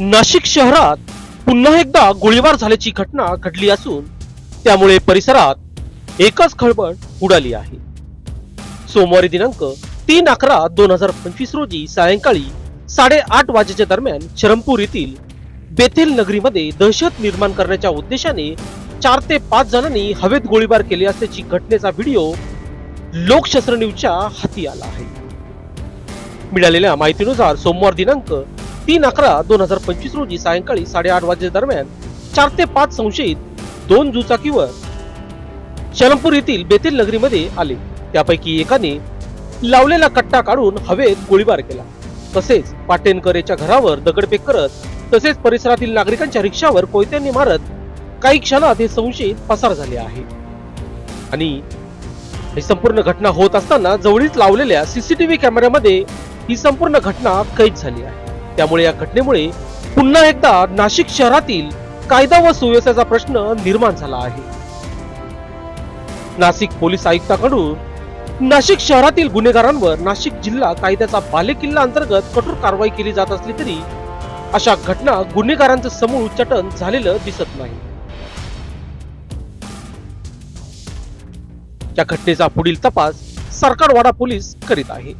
नाशिक शहरात पुन्हा एकदा गोळीबार झाल्याची घटना घडली असून त्यामुळे परिसरात एकच खळबळ उडाली आहे. सोमवारी दिनांक तीन अकरा दोन हजार पंचवीस रोजी सायंकाळी साडेआठ वाजेच्या दरम्यान शरमपूर येथील बेथेल नगरीमध्ये दहशत निर्माण करण्याच्या उद्देशाने चार ते पाच जणांनी हवेत गोळीबार केले असल्याची घटनेचा व्हिडिओ लोकशस्त्र न्यूजच्या हाती आला आहे. मिळालेल्या माहितीनुसार सोमवार दिनांक तीन अकरा दोन हजार पंचवीस रोजी सायंकाळी साडेआठ वाजे दरम्यान चार ते पाच संशयित दोन दुचाकीवर शलमपूर येथील बेतेल नगरीमध्ये आले. त्यापैकी एकाने लावलेला कट्टा काढून हवेत गोळीबार केला. तसेच पाटेनकरेच्या घरावर दगडफेक करत तसेच परिसरातील नागरिकांच्या रिक्षावर कोयत्यांनी मारत काही क्षणात हे संशयित पसार झाले आहे. आणि ही संपूर्ण घटना होत असताना जवळीच लावलेल्या सीसीटीव्ही कॅमेऱ्यामध्ये ही संपूर्ण घटना कैद झाली आहे. त्यामुळे या घटनेमुळे पुन्हा एकदा नाशिक शहरातील कायदा व सुव्यवस्थेचा प्रश्न निर्माण झाला आहे. नाशिक पोलीस आयुक्ताकडून नाशिक शहरातील गुन्हेगारांवर नाशिक जिल्हा कायद्याचा बालेकिल्ला अंतर्गत कठोर कारवाई केली जात असली तरी अशा घटना गुन्हेगारांचं समूळ उच्चाटन झालेलं दिसत नाही. या घटनेचा पुढील तपास सरकारवाडा पोलीस करीत आहे.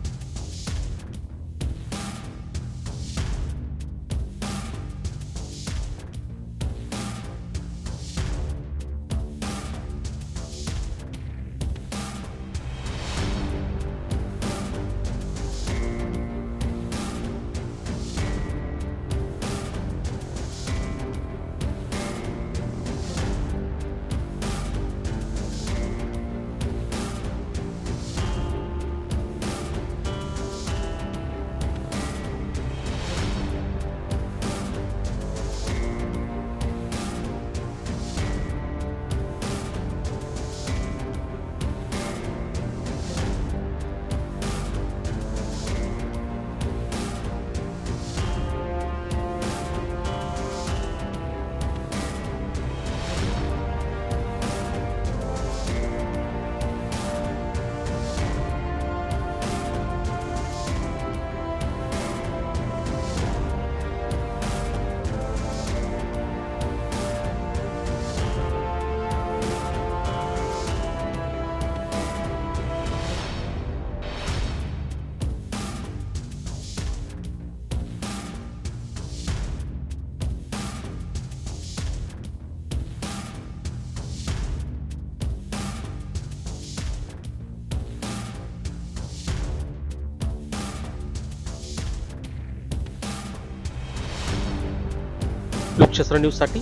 लोकशास्त्र न्यूजसाठी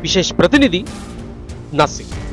विशेष प्रतिनिधी नाशिक.